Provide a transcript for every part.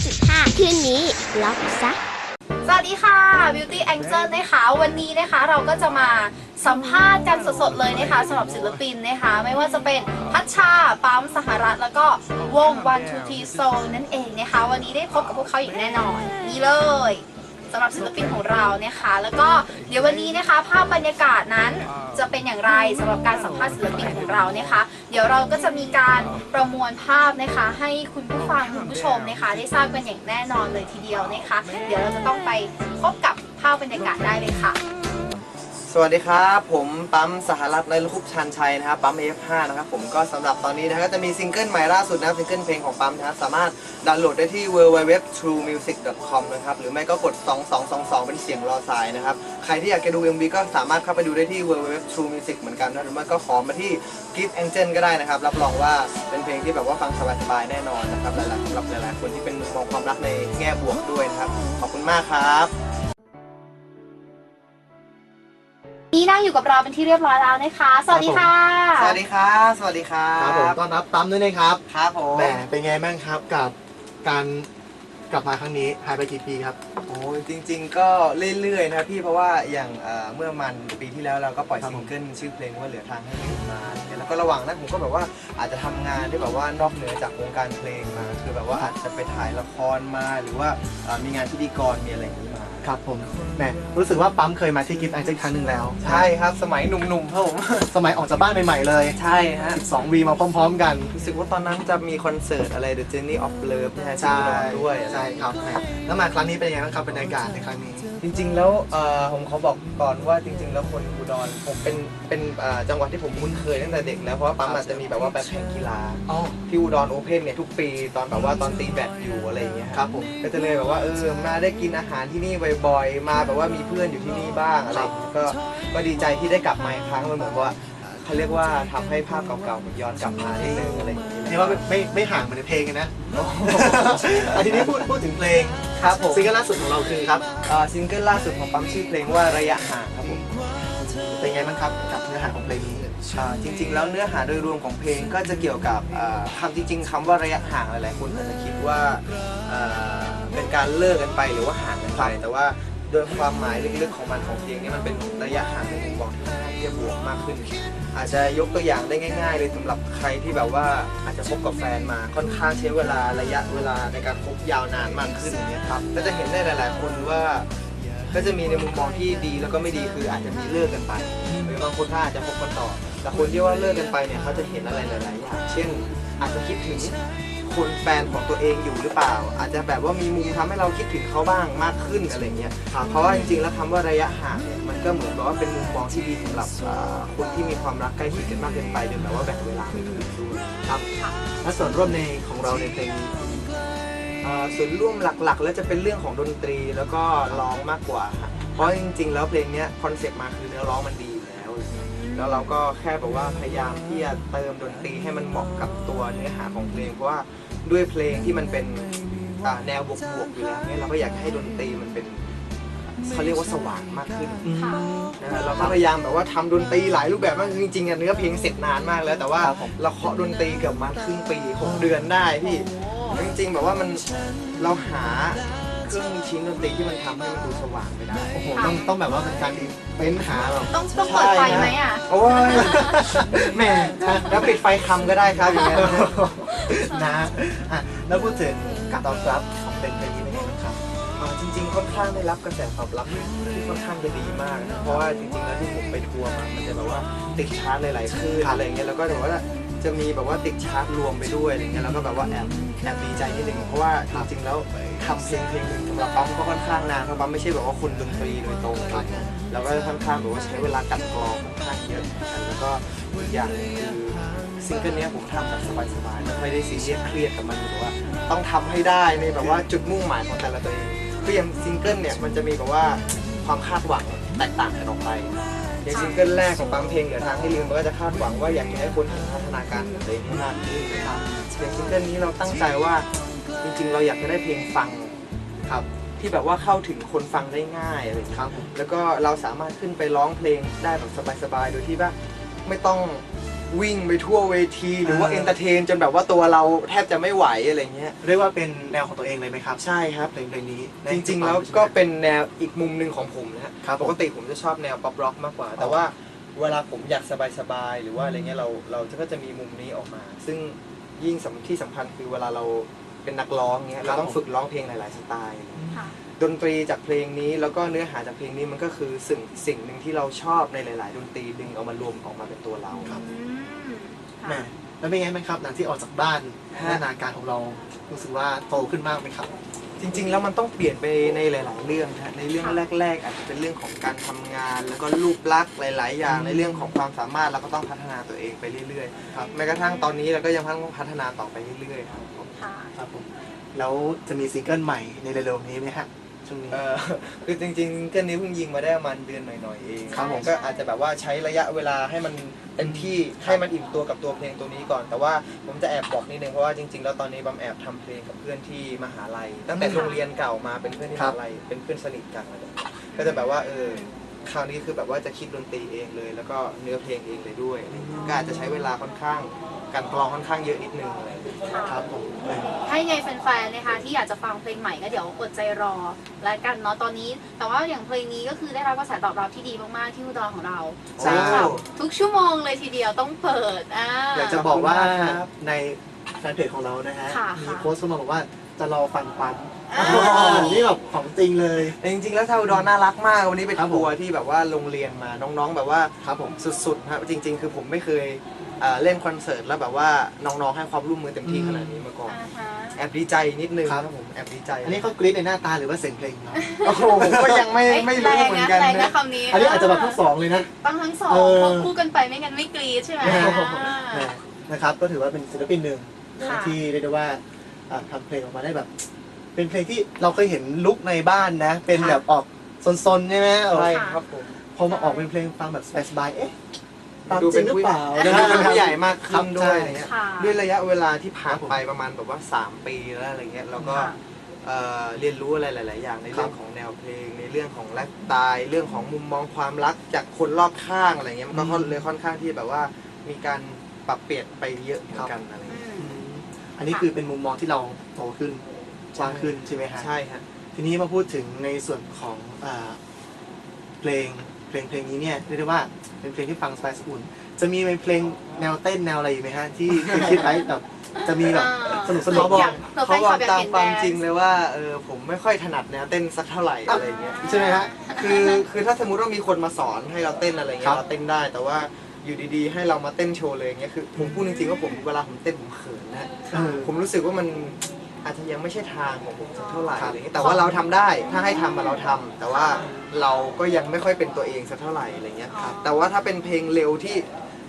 95.5คืนนี้ล็อกซะสวัสดีค่ะ Beauty Angel นะคะ วันนี้นะคะเราก็จะมาสัมภาษณ์กันสดๆเลยนะคะสำหรับศิลปินนะคะ ไม่ว่าจะเป็นพัชชาปั๊มสหรัฐ แล้วก็วง One Two Three Soul นั่นเองนะคะ วันนี้ได้พบกับพวกเขาอย่างแน่นอน นี่เลย สำหรับศิลปินของเรานะคะ แล้วก็เดี๋ยววันนี้นะคะ ภาพบรรยากาศนั้นจะเป็นอย่างไรสำหรับการสัมภาษณ์ศิลปินของเรานะคะ เดี๋ยวเราก็จะมีการประมวลภาพนะคะ ให้คุณผู้ฟังคุณผู้ชมนะคะ ได้ทราบกันอย่างแน่นอนเลยทีเดียวนะคะ เดี๋ยวเราจะต้องไปพบกับภาพบรรยากาศได้เลยค่ะ สวัสดีครับ ผมปั๊มสหรัฐในลูกชันชัยนะครับปั๊ม F5 นะครับผมก็สำหรับตอนนี้นะครับก็จะมีซิงเกิลใหม่ล่าสุดนะซิงเกิลเพลงของปั๊มนะครับสามารถดาวน์โหลดได้ที่ www.truemusic.com นะครับหรือไม่ก็กด 2222 เป็นเสียงรอสายนะครับ ใครที่อยากจะดู MV ก็สามารถเข้าไปดูได้ที่ www.truemusic เหมือนกันนะหรือไม่ก็ขอมาที่ Gift Angel ก็ได้นะครับ รับรองว่าเป็นเพลงที่แบบว่าฟังสบายๆแน่นอนนะครับหลายๆสำหรับหลายๆคนที่เป็นมุมมองความรักในแง่บวกด้วยนะครับขอบคุณมากครับ งอยู่กับเราเป็นที่เรียบร้อยแล้วนะคะ สวัสดีค่ะ สวัสดีครับ สวัสดีครับครับผมต้อนรับปั๊มด้วยนะครับครับผมแหมเป็นไงบ้างครับกับการกลับมาครั้งนี้หายไปกี่ปีครับ โอ้ยจริง ๆ ก็เรื่อยๆนะพี่เพราะว่าอย่างเอ่อเมื่อมันปีที่แล้วเราก็ปล่อยครับซิผม งเกิลชื่อเพลงว่าเหลือทางให้ลืมมาเนี่ยแล้วก็ระหว่างนั้นผมก็แบบว่าอาจจะทำงานที่แบบว่านอกเหนือจากวงการเพลงมา คือแบบว่าอาจจะไปถ่ายละครมาหรือว่าเอ่อมีงานพิธีกรมีอะไรอย่างนี้มา ครับผมแหมรู้สึกว่าปั๊มเคยมาที่กิฟต์แองเจิลครั้งหนึ่งแล้ว ใช่ครับ สมัยหนุ่มๆครับผมสมัยออกจากบ้านใหม่ๆเลยใช่ฮะ2วีมาพร้อมๆกัน รู้สึกว่าตอนนั้นจะมีคอนเสิร์ตอะไร The Journey of Love นะฮะที่อุดรด้วยใช่ครับแหมแล้วมาครั้งนี้เป็นยังไงบ้างครับบรรยากาศในครั้งนี้ จริงๆ แล้วเอ่อผมขอบอกก่อนว่าจริง ๆ แล้วคนอุดรผมเป็นเป็นเอ่อจังหวัดที่ผมคุ้นเคยตั้งแต่เด็กแล้วเพราะว่าปั๊มอาจจะมีแบบว่าแบบแข่งกีฬาอ๋อ ที่อุดรโอเพ่นเนี่ยทุกปีตอนแบบว่าตอนตีแบดอยู่อะไรอย่างเงี้ยครับผมก็จะเลยแบบว่าเออมาได้กินอาหารที่นี่บ่อยๆมาแบบว่ามีเพื่อนอยู่ที่นี่บ้างอะไรอย่างเงี้ยก็ก็ดีใจที่ได้กลับมาอีกครั้งมันเหมือนว่าเขาเรียกว่าทำให้ภาพเก่าๆมันย้อนกลับมานิดนึงอะไรอย่างเงี้ย นี่ว่าไม่ไม่ไม่ห่างเหมือนในเพลงกันนะอันทีนี้พูดพูดถึงเพลงครับผมซิงเกิลล่าสุดของเราคือครับเอ่อซิงเกิลล่าสุดของปั๊มชื่อเพลงว่าระยะห่างครับผมเป็นไงบ้างครับกับเนื้อหาของเพลงนี้อ่าจริง ๆ แล้วเนื้อหาโดยรวมของเพลงก็จะเกี่ยวกับอ่าคำจริง ๆคำว่าระยะห่างหลายๆคนอาจจะคิดว่าอ่าเป็นการเลิกกันไปหรือว่าห่างกันไปแต่ว่าโดยความหมายลึกๆของมันของเพลงนี้มันเป็นระยะห่างในมุมมองที่ค่อนข้างที่จะบวกมากขึ้น อาจจะยกตัวอย่างได้ง่าย ๆ เลยสำหรับใครที่แบบว่าอาจจะคบกับแฟนมาค่อนข้างใช้เวลาระยะเวลาในการคบยาวนานมากขึ้นอย่างเงี้ยครับก็จะเห็นได้หลายๆ คนว่า ก็จะมีในมุมมองที่ดีแล้วก็ไม่ดีคืออาจจะมีเลิกกันไปหรือบางคนถ้าอาจจะคบกันต่อ แต่คนที่ว่าเลิกกันไปเนี่ยเขาจะเห็นอะไรหลายๆอย่างเช่น อาจจะคิดถึง คนแฟนของตัวเองอยู่หรือเปล่า อาจจะแบบว่ามีมุมทำให้เราคิดถึงเขาบ้างมากขึ้นอะไรเงี้ยเพราะว่าจริงๆแล้วคำว่าระยะห่างเนี่ยมันก็เหมือนกับว่าเป็นมุมมองที่ดีสำหรับอ่าคนที่มีความรักใกล้ชิดกันมากเกินไปจนแบบว่าแบ่งเวลาไม่ถูกด้วยครับและส่วนร่วมในของเราในเพลงนี้อ่าส่วนร่วมหลักๆ แล้วจะเป็นเรื่องของดนตรีแล้วก็ร้องมากกว่าครับเพราะจริงๆ แล้วเพลงเนี้ยคอนเซ็ปต์มาคือเนื้อร้องมันดีอยู่ แล้วแล้วเราก็แค่แบบว่าพยายามที่จะเติมดนตรีให้มันเหมาะกับตัวเนื้อหาของเพลง เพราะว่าด้วยเพลงที่มันเป็นอ่าแนวบวกๆอยู่แล้วเนี่ยเราก็อยากให้ดนตรีมันเป็นเขาเรียกว่าสว่างมากขึ้นค่ะนะฮะเราก็พยายามแบบว่าทำดนตรีหลายรูปแบบมากจริงๆอะเนื้อเพลงเสร็จนานมากแล้ว แต่ว่าครับผมเราเคาะดนตรีเกือบมาครึ่งปีหกเดือนได้พี่จริงๆแบบว่ามันเราหา เครื่องชิ้นดนตรีที่มันทำให้มันดูสว่างไม่ได้ โอ้โห ต้องต้องแบบว่าเป็นการดีเป็นหาแบบต้องต้องเปิดไฟไหมอะ โอ้ยแหม่แล้วปิดไฟคำก็ได้ครับอย่างเงี้ยนะอะแล้วพูดถึงการตอบรับของเพลงเพลงนี้เป็นไงบ้างครับอ่าจริงๆค่อนข้างได้รับกระแสตอบรับที่ค่อนข้างจะดีมากนะเพราะว่าจริงๆแล้วที่ผมไปทัวร์มามันจะแบบว่าติดชาร์ตหลายๆคลื่นอะไรอย่างเงี้ยแล้วก็แบบว่า จะมีแบบว่าติดชาร์ตรวมไปด้วยอะไรเงี้ยแล้วก็แบบว่าแอบแอบดีใจนิดนึงเพราะว่าจริงๆแล้วทำเพลงเพลงหนึ่งสำหรับปั๊มก็ค่อนข้างนานเพราะปั๊มไม่ใช่แบบว่าคนดนตรีโดยตรงครับแล้วก็ค่อนข้างแบบว่าใช้เวลากัดกรองค่อนข้างเยอะแล้วก็อีกอย่างหนึงคือซิงเกิลเนี้ยผมทำแบบสบายๆไม่ค่อยได้ซีเรียสเครียดกับมันแบบว่า ต้องทำให้ได้ในแบบว่าจุดมุ่งหมายของแต่ละตัวเองคืออย่างซิงเกิลเนี่ยมันจะมีแบบว่าความคาดหวังแตกต่างกันออกไป อย่างซิงเกิลแรกของปั๊มเพลงเหลือทางให้ลืมเราก็จะคาดหวังว่าอยากจะให้คนเห็นพัฒนาการของตัวเองให้มากขึ้นนะครับอย่างซิงเกิลนี้เราตั้งใจว่าจริงๆ เราอยากจะได้เพลงฟังครับที่แบบว่าเข้าถึงคนฟังได้ง่ายอะไรอย่างเลยครับ แล้วก็เราสามารถขึ้นไปร้องเพลงได้แบบสบายๆ โดยที่ว่าไม่ต้อง วิ่งไปทั่วเวที หรือว่าเอนเตอร์เทนจนแบบว่าตัวเราแทบจะไม่ไหวอะไรเงี้ย เรียกว่าเป็นแนวของตัวเองเลยไหมครับใช่ครับ เพลงเพลงนี้จริงๆ แล้วก็เป็นแนวอีกมุมหนึ่งของผมนะฮะครับผมปกติผมจะชอบแนวป๊อปร็อกมากกว่า แต่ว่าเวลาผมอยากสบายๆ หรือว่าอะไรเงี้ยเราเราก็จะมีมุมนี้ออกมา ซึ่งยิ่งสำที่สำคัญคือเวลาเราเป็นนักร้องเงี้ยเราต้องฝึกร้องเพลงหลาย ๆ สไตล์ ค่ะ ดนตรีจากเพลงนี้แล้วก็เนื้อหาจากเพลงนี้มันก็คือสิ่งสิ่งหนึ่งที่เราชอบในหลาย ๆ ดนตรีดึงเอามารวมออกมาเป็นตัวเราครับอืม แหมค่ะแล้วเป็นไงไหมครับหลังที่ออกจากบ้านฮะพัฒนาการของเรารู้สึกว่าโตขึ้นมากไหมครับ จริง ๆ แล้วมันต้องเปลี่ยนไปในหลาย ๆ เรื่องนะฮะในเรื่องแรก ๆ อาจจะเป็นเรื่องของการทำงาน แล้วก็รูปลักษณ์หลาย ๆ อย่าง ในเรื่องของความสามารถเราก็ต้องพัฒนาตัวเองไปเรื่อยๆครับ แม้กระทั่งตอนนี้เราก็ยังต้องพัฒนาต่อไปเรื่อยๆครับผมค่ะ ครับผมแล้วจะมีซิงเกิลใหม่ในเร็วๆนี้ไหมฮะ ช่วงนี้ เออคือจริงๆเกันนี้เพิ่งยิงมาได้ประมาณเดือนหน่อยๆเองครับผมก็อาจจะแบบว่าใช้ระยะเวลาให้มันเต็มที่ให้มันอิ่มตัวกับตัวเพลงตัวนี้ก่อน แต่ว่าผมจะแอบบอกนิดนึงเพราะว่าจริงๆแล้วตอนนี้บัมแอบทำเพลงกับเพื่อนที่มหาลัย ตั้งแต่โรงเรียนเก่ามาเป็นเพื่อนที่มหาลัยเป็นเพื่อนสนิทกันอะไรอย่างเงี้ยก็จะแบบว่าเออ คราวนี้คือแบบว่าจะคิดดนตรีเองเลย แล้วก็เนื้อเพลงเองเลยด้วยอะไรอย่างเงี้ยก็อาจจะใช้เวลาค่อนข้างการกลองค่อนข้างเยอะนิดนึงอะไรอย่างเงี้ยครับผม ถ้ายังไงแฟนๆนะคะที่อยากจะฟังเพลงใหม่ก็เดี๋ยวอดใจรอและกันเนาะตอนนี้ แต่ว่าอย่างเพลงนี้ก็คือได้รับกระแสตอบรับที่ดีมากๆที่อุดรของเราโอ้ใช่ ค่ะทุกชั่วโมงเลยทีเดียวต้องเปิดอ่า อยากจะบอกว่าขอบคุณมากครับ ในแฟนเพจของเรานะฮะค่ะมีค่ะ โพสต์เข้ามาบอกว่า จะรอฟังปั๊มอ่านี่แบบของจริงเลย แต่จริงๆ แล้วชาวอุดรน่ารักมาก วันนี้ไปครับผมทัวร์ที่แบบว่าโรงเรียนมาน้องๆ แบบว่าครับผมสุดๆครับจริง ๆ คือผมไม่เคยเอ่อเล่นคอนเสิร์ตแล้วแบบว่าน้องๆ ให้ความร่วมมือเต็มที่ขนาดนี้มาก่อนอ่าฮะแอบดีใจนิดนึงครับผมแอบดีใจ อันนี้เขากรี๊ดในหน้าตาหรือว่าเสียงเพลงครับโอ้โหผมก็ยังไม่ไม่รู้เหมือนกันแรงนะนะคำนี้อันนี้อาจจะแบบทั้งสองเลยนะต้องทั้งสองเออควบคู่กันไปไม่งั้นไม่กรีดใช่ไหมแหอ่ามนะครับก็ถือว่าเป็นศิลปินหนึ่งค่ะที่เรียกได้ว่า อ่าทำเพลงออกมาได้แบบ เป็นเพลงที่เราเคยเห็นลุกในบ้านนะ เป็นแบบออกซนๆใช่ไหมเออใช่ครับผมพอมาออกเป็นเพลงฟังแบบสบายๆเอ๊ะตามดูจเป็รินงหรือผู้เปล่าดูเป็นผู้ใหญ่มากครัขึ้บนด้วยใช่อะไรเงี้ย ค่ะ ด้วยระยะเวลาที่ผ่านไปประมาณแบบว่า 3 ปีแล้วอะไรเงี้ยแล้วก็ค่ะ เอ่อเรียนรู้อะไรหลาย ๆ อย่างในเรื่องของแนวเพลง ในเรื่องของไลฟ์สไตล์เรื่องของมุมมองความรักจากคนรอบข้างอะไรเงี้ยมันก็ค่อนเลยค่อนข้างที่แบบว่ามีการปรับเปลี่ยนไปเยอะเหมือนกันอะไรอืเงี้ยม อืมอันนี้คือเป็นมุมมองที่เราโตขึ้นกว้างขึ้นใช่ไหมฮะใช่ฮะทีนี้มาพูดถึงในส่วนของอ่าเพลงเพลงเพลงนี้เนี่ยเรียกได้ว่าเป็นเพลงที่ฟังสบายสอุ่น จะมีเป็นเพลงแนวเต้นแนวอะไรอีกไหมฮะที่ที่คิดไว้แบบจะมีแบบสนุกสนุกเขาบอกอยากเผื่อแฟเขานบคอลักบอยากตามเห็นความแดนจริงเลยว่าเออผมไม่ค่อยถนัดแนวเต้นสักเท่าไหร่อะไรเงี้ยใช่ไหมฮะคือคือถ้าสมมติว่ามีคนมาสอนให้เราเต้นอะไรเงี้ครัยบเราเต้นได้แต่ว่า อยู่ดีๆ ให้เรามาเต้นโชว์เลยเงี้ยคือผมพูดจริงๆว่าผมเวลาผมเต้นผมเขินนะเออผมรู้สึกว่ามันอาจจะยังไม่ใช่ทางของผมสักเท่าไหร่ครับอะไรเงี้ยแต่ว่าเราทำได้ถ้าให้ทำมาเราทำแต่ว่าเราก็ยังไม่ค่อยเป็นตัวเองสักเท่าไหร่อะไรเงี้ยครับแต่ว่าถ้าเป็นเพลงเร็วที่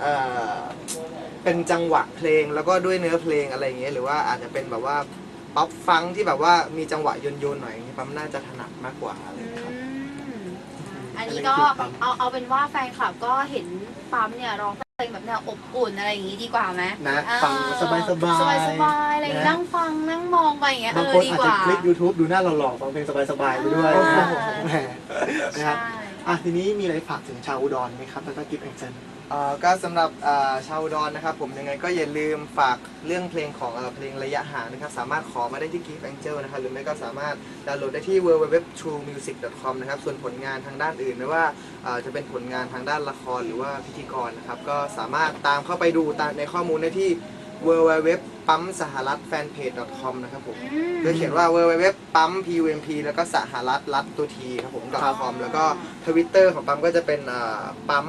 เอ่อเป็นจังหวะเพลงแล้วก็ด้วยเนื้อเพลงอะไรเงี้ยหรือว่าอาจจะเป็นแบบว่าป๊อปฟังก์ที่แบบว่ามีจังหวะโยนๆหน่อยอย่างเงี้ยปั๊มน่าจะถนัดมากกว่าอะไรเงี้ยครับอืม อันนี้ก็เอาเอาเป็นว่าแฟนคลับก็เห็นปั๊มเนี่ยร้องเพลงแบบแนวอบอุ่นอะไรอย่างนี้ดีกว่าไหมนะอ่ฟังสบายๆสบายสบายๆอะไรอย่างงี้นะ นั่งฟังนั่งมองไปอย่างเงี้ยเอบางอคนดีอาจกจะว่าคลิก YouTube ดูหน้าหล่อๆฟังเพลงสบายๆไปด้วยอ่า แหมนะครับ ใช่ อะทีนี้มีอะไรฝากถึงชาวอุดรไหมครับแล้วก็กิฟต์แองเจนเอ่อก็สำหรับอ่อชาวอุดอนนะครับ ผมยังไงก็อย่าลืมฝากเรื่องเพลงของเอ่อเพลงระยะห่างนะครับ สามารถขอมาได้ที่ Gift Angel นะครับหรือไม่ก็สามารถดาวน์โหลดได้ที่ www.truemusic.com นะครับส่วนผลงานทางด้านอื่นไม่ว่าอ่อจะเป็นผลงานทางด้านละครหรือว่าพิธีกรนะครับ ก็สามารถตามเข้าไปดูตามในข้อมูลได้ที่ www ปั๊มสหรัฐ fanpage.com นะครับผมอืมโดยเขียนว่า www ปั๊ม pump แล้วก็สหรัฐรัฐตัวทีครับผม .com แล้วก็ทวิตเตอร์ของปั๊มก็จะเป็นอ่าปั๊ม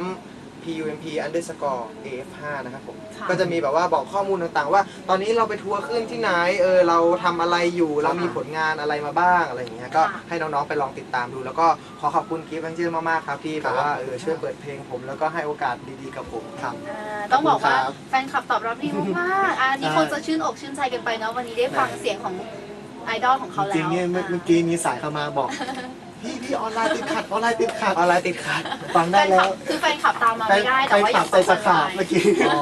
pump underscore af5 นะครับผม ค่ะ ก็จะมีแบบว่าบอกข้อมูลต่างๆ ว่า ตอนนี้เราไปทัวร์ขึ้นที่ไหน เออ เราทำอะไรอยู่ เรามีผลงานอะไรมาบ้าง อะไรอย่างเงี้ย ก็ค่ะให้น้องๆ ไปลองติดตามดู แล้วก็ขอขอบคุณกิฟต์แองเจิลมากๆ ครับที่แบบว่า เออ ช่วยเปิดเพลงผม แล้วก็ให้โอกาสดีๆ กับผมครับ อ่าต้องบอกว่าขอบคุณครับแฟนคลับตอบรับดีมากๆอันนี้ใช่ คงจะชื่นอกชื่นใจกันไปเนาะวันนี้ได้ฟังเสียงของไอดอลของเขาจแล้วริงๆเนี่ยเมื่อเมื่อกี้มีสายเข้ามาบอก พี่พี่ออนไลน์ติดขัดออนไลน์ติดขัดออนไลน์ติดขัดฟังแฟได้นคแล้ลัวบคือแฟนคลับตามมาแฟไม่นได้แฟแต่นว่าคลับใจจะขาดเมื่อกี้อ๋อ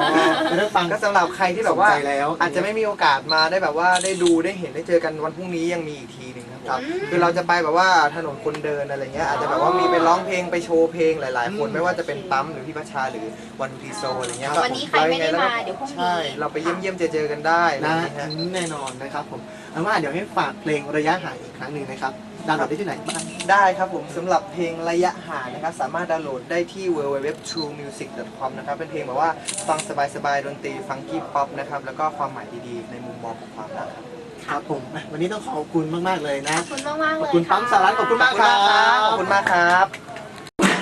ไม่ได้ฟังก็สำหรับใครที่แบบว่าสนใจแล้วอาจจะไม่มีโอกาสมาได้แบบว่าได้ดูได้เห็นได้เจอกันวันพรุ่งนี้ยังมีอีกทีหนึ่งครับผมครับ คือเราจะไปแบบว่าถนนคนเดินอะไรเงี้ยอาจจะแบบว่ามีไปร้องเพลงไปโชว์เพลงหลาย ๆ คนอืมไม่ว่าจะเป็นปั๊มหรือพี่ประชาหรือวันทีโซอะไรเงี้ยวันนี้ใครไม่ได้มาเดี๋ยวพรุ่งนี้ใช่เราไปเยี่ยมเยี่ยมๆเจอเจอๆกันได้นะอะไรเงี้ยแน่นอนนะครับผมเอาว่าเดี๋ยวให้ฝากเพลงระยะห่างอีกครั้งหนึ่งนะครับ ดาวน์โหลดได้ที่ไหนบ้างได้ครับผมสำหรับเพลงระยะห่างนะครับ สามารถดาวน์โหลดได้ที่ www.truemusic.com นะครับ เป็นเพลงแบบว่าฟังสบายๆดนตรีฟังกี้ป๊อปนะครับ แล้วก็ความหมายดีๆ ในมุมมองของความรักครับ ครับผมวันนี้ต้องขอบคุณมากๆเลยนะ ขอบคุณมากมากๆขเลอบยคุณปั๊มสารัตขอบคุณมากครับ ขอบคุณมากครับ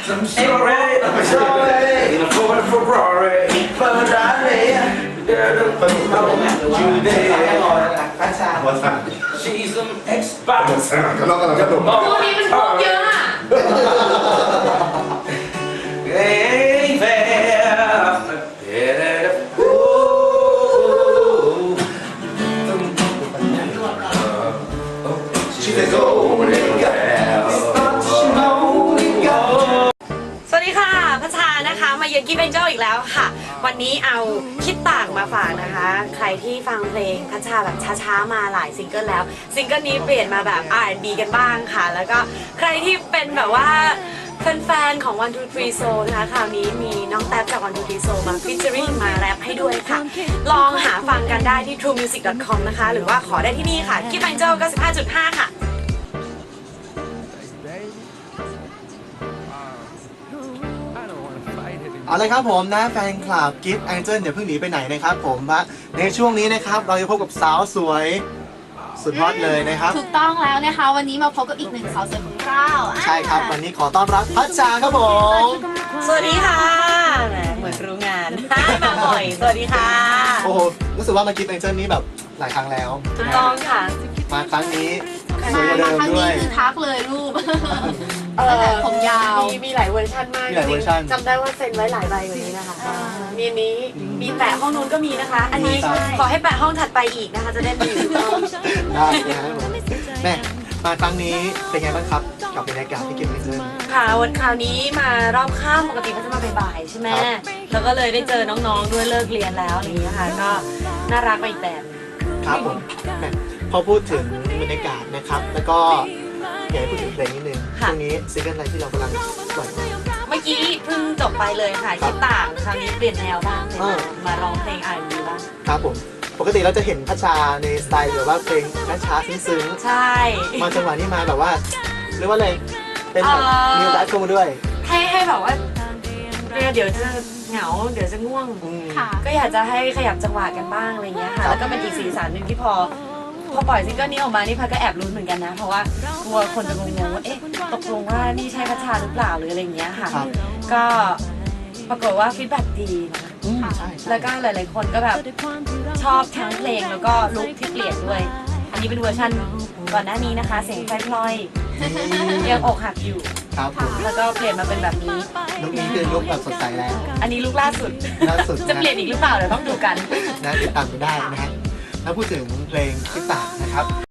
Some story, I'm sorry, in a Ford Ferrari, Ferrari. She's an ex-spouse. กำลังกำลังกระโดด Oh, พวกนี้มันพวกเยอะอะ ain't fair. Yeah. Ooh. มาเยือนกิฟเ n นเจ l อีกแล้วค่ะ วันนี้เอาคิดต่างมาฝากนะคะ ใครที่ฟังเพลงพัชชาแบบช้าๆมาหลายซิงเกิลแล้ว ซิงเกิลนี้เปลี่ยนมาแบบ R&B กันบ้างค่ะ แล้วก็ใครที่เป็นแบบว่าแฟนๆ ของ One Two Three Soul นะคะ คราวนี้มีน้องแท็บจาก One Two Three Soul มาฟิชเจอริงมาแรปให้ด้วยค่ะ ลองหาฟังกันได้ที่ truemusic.com นะคะ หรือว่าขอได้ที่นี่ค่ะ กิฟเ n นเจ l 95.5 ค่ะ ลยครับผมนะแฟนคลับกิฟต์แองเจิลอย่าเพิ่งหนีไปไหนนะครับผมว่าในช่วงนี้นะครับเราจะพบกับสาวสวยสุดฮอตเลยนะครับ ถูกต้องแล้วนะคะ วันนี้มาพบกับอีกหนึ่งสาวสวยของเราอ่าใช่ครับ วันนี้ขอต้อนรับพัชชาครับผม สวัสดีค่ะแหมเหมือนรู้งานมาบ่อย สวัสดีค่ะ โอ้โหรู้สึกว่ามากิฟต์แองเจิลนี้แบบหลายครั้งแล้วถูกต้องค่ะ มาครั้งนี้ สมาวยกว่าเดิมามครั้งด้วนี้ย คือทักเลยรูป เอตั้งแต่อผมยาว มีมีหลายเวอร์ชันมากมีหลายเวอร์ชันจำได้ว่าเซ็นไว้หลายใบกว่านี้นะคะอ่า มีอันนี้มีแปะห้องนู้นก็มีนะคะ อันนี้ใช่ ขอให้แปะห้องถัดไปอีกนะคะ จะได้มีอยู่ห้องได้นะครับผมแม่มาครั้งนี้เป็นไงบ้างครับกับบรรยากาศที่กิฟต์แองเจิลค่ะวันคราวนี้มารอบข้ามปกติเขาจะมาบ่ายๆใช่ไหมครับ แล้วก็เลยได้เจอน้องๆด้วยเลิกเรียนแล้วอะไรอย่างเงี้ยค่ะ ก็น่ารักไปอีกแบบ ครับผมแม่พอพูดถึง บรรยากาศนะครับ แล้วก็อยากให้พูดถึงเพลงนิดนึงช่วงนี้ซิงเกิลอะไรที่เรากำลังปล่อยมา เมื่อกี้เพิ่งจบไปเลยค่ะคิดต่างคราวนี้เปลี่ยนแนวบ้างเลยเออ มาร้องเพลง R&B บ้าง ครับผม ปกติเราจะเห็นพัชชาในสไตล์แบบว่าเพลงช้าๆซึ้งใช่ ๆมาจังหวะนี้มาแบบว่าเรียกว่าอะไรเป็นแบบเอ่อนิวไลฟ์เข้ามาด้วยให้ให้แบบว่าเนี่ยเดี๋ยวจะเหงาเดี๋ยวจะง่วง อืม ค่ะ ก็อยากจะให้ขยับจังหวะกันบ้างอะไรเงี้ยค่ะ ครับ แล้วก็เป็นอีกสีสันหนึ่งที่พอพ อปล่อยซิงเกิลนี้ออกมานี่พัดก็แอบลุ้นเหมือนกันนะ เพราะว่ากลัวคนจะงงๆว่าเอ๊ะตกลงว่านี่ใช่พัชชาหรือเปล่าหรืออะไรเงี้ยค่ะ ครับ ก็ปรากฏว่าฟีดแบ็ดีนะอืมใช่ใช่แล้วก็หลาย ๆ คนก็แบบชอบทั้งเพลงแล้วก็ลุคที่เปลี่ยนด้วย อันนี้เป็นเวอร์ชันก่อนหน้านี้นะคะ เสียงไฟพลอยยังอกหักอยู่ ครับผมแล้วก็เปลี่ยนมาเป็นแบบนี้ ลุคนี้คือลุคแบบสดใสแล้ว อันนี้ลุคล่าสุด ล่าสุดจะเปลี่ยนอีกหรือเปล่าเดี๋ยวต้องดูกัน นะติดตามกันได้นะฮะ ถ้าพูดถึงเพลงคิดต่างนะครับ